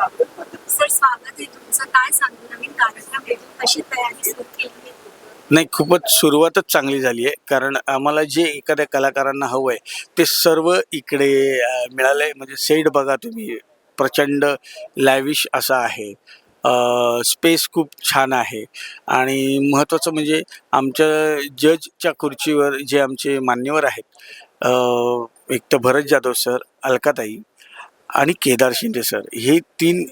Sir स्वागत आहे तुमचं काय सांगू नवीन कार्यक्रम कशी तयारी सुरू केली नाही खूपच सुरुवातच चांगली झाली आहे. कारण आम्हाला जे एखाद्या कलाकारांना हवं आहे ते सर्व इकडे मिळालं आहे म्हणजे सेट बघा तुम्ही प्रचंड लॅविश असा आहे. स्पेस खूप छान आहे. आणि महत्त्वाचं म्हणजे आमच्या जजच्या खुर्चीवर जे आमचे मान्यवर आहेत एक तर भरत जाधव सर अलकाताई आणि केदार शिंदे सर हे तीन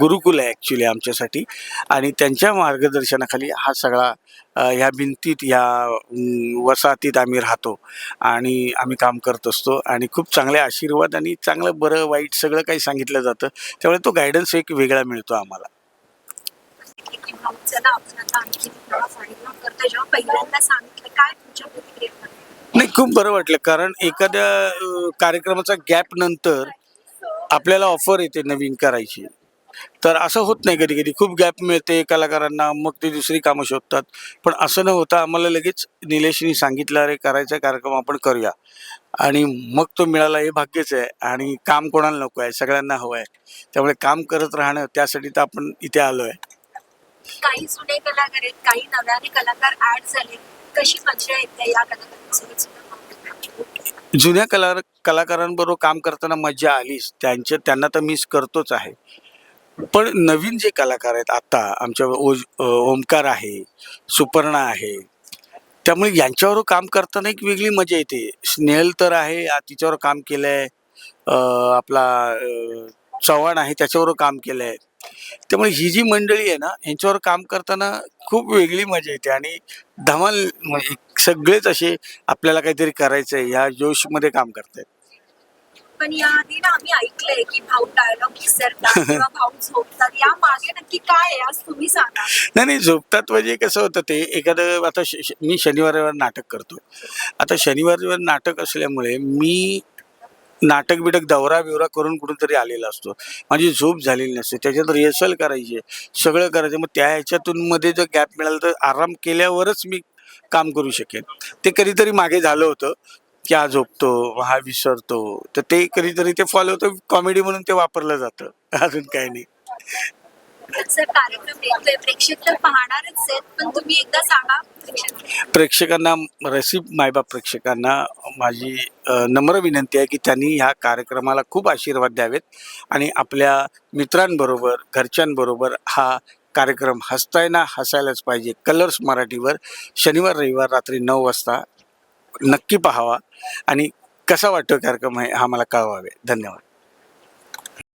गुरुकुल आहे ॲक्च्युली आमच्यासाठी. आणि त्यांच्या मार्गदर्शनाखाली हा सगळा ह्या भिंतीत ह्या वसाहतीत आम्ही राहतो आणि आम्ही काम करत असतो. आणि खूप चांगले आशीर्वाद आणि चांगलं बरं वाईट सगळं काही सांगितलं जातं. त्यामुळे तो गायडन्स एक वेगळा मिळतो आम्हाला? नाही खूप बरं वाटलं. कारण एखाद्या कार्यक्रमाचा गॅप नंतर आपल्याला ऑफर येते नवीन करायची. तर असं होत नाही कधी कधी खूप गॅप मिळते कलाकारांना मग ते दुसरी कामं शोधतात. पण असं न होता आम्हाला लगेच निलेशनी सांगितलं अरे करायचा कार्यक्रम आपण करूया. आणि मग तो मिळाला. हे भाग्यच आहे. आणि काम कोणाला नको आहे? सगळ्यांना हवं आहे. त्यामुळे काम करत राहणं त्यासाठी तर आपण इथे आलो आहे काही जुने कलाकार आहेत काही नव्याने कलाकार ऍड झाले. कशी मजा येते या कलाकारांसोबत? जुन्या कला कलाकारांबरोबर काम करताना मजा आलीच. त्यांच्या त्यांना तर मिस करतोच आहे. पण नवीन जे कलाकार आहेत आत्ता आमच्या ओज ओमकार आहे सुपर्णा आहे त्यामुळे यांच्यावर काम करताना एक वेगळी मजा येते. स्नेहल तर आहे आ, तिच्यावर काम केलं आहे आपला चव्हाण आहे त्याच्यावर काम केलं आहे त्यामुळे ही जी मंडळी आहे ना यांच्यावर काम करताना खूप वेगळी मजा येते आणि धमाल म्हणजे सगळेच असे आपल्याला काहीतरी करायचं आहे ह्या जोशमध्ये काम करतायत. पण या ना आम्ही ऐकलंय की भाऊ डायलॉग विसरतात किंवा भाऊ झोपतात. या मागे नक्की काय आहे आज तुम्ही सांगा. नाही नाही झोपतात म्हणजे कसं होतं ते एखादं आता श- श- मी शनिवार रविवार नाटक करतो आता शनिवार रविवार नाटक असल्यामुळे मी नाटक बिटक दौरा बिवरा करून कुठून तरी आलेला असतो. माझी झोप झालेली नसते. त्याच्यात रिहर्सल करायची. आहे सगळं करायचं. मग त्या ह्याच्यातून मध्ये जर गॅप मिळाला तर आराम केल्यावरच मी काम करू शकेन. ते कधीतरी मागे झालं होतं. की हा झोपतो हा विसरतो. तर ते कधीतरी ते फॉलो होतं. कॉमेडी म्हणून ते वापरलं जातं. अजून काही नाही. जर कार्यक्रम येतोय प्रेक्षक तर पाहणारच आहेत पण तुम्ही एकदा सांगा प्रेक्षक प्रेक्षकांना रसिक मायबाप प्रेक्षकांना माझी अ, नम्र विनंती आहे की त्यांनी ह्या कार्यक्रमाला खूप आशीर्वाद द्यावेत आणि आपल्या मित्रांबरोबर घरच्यांबरोबर हा कार्यक्रम हसतायना हसायलाच पाहिजे. कलर्स मराठीवर शनिवार रविवार रात्री नऊ वाजता नक्की पाहावा आणि कसा वाटतो कार्यक्रम आहे हा मला कळवावे. धन्यवाद.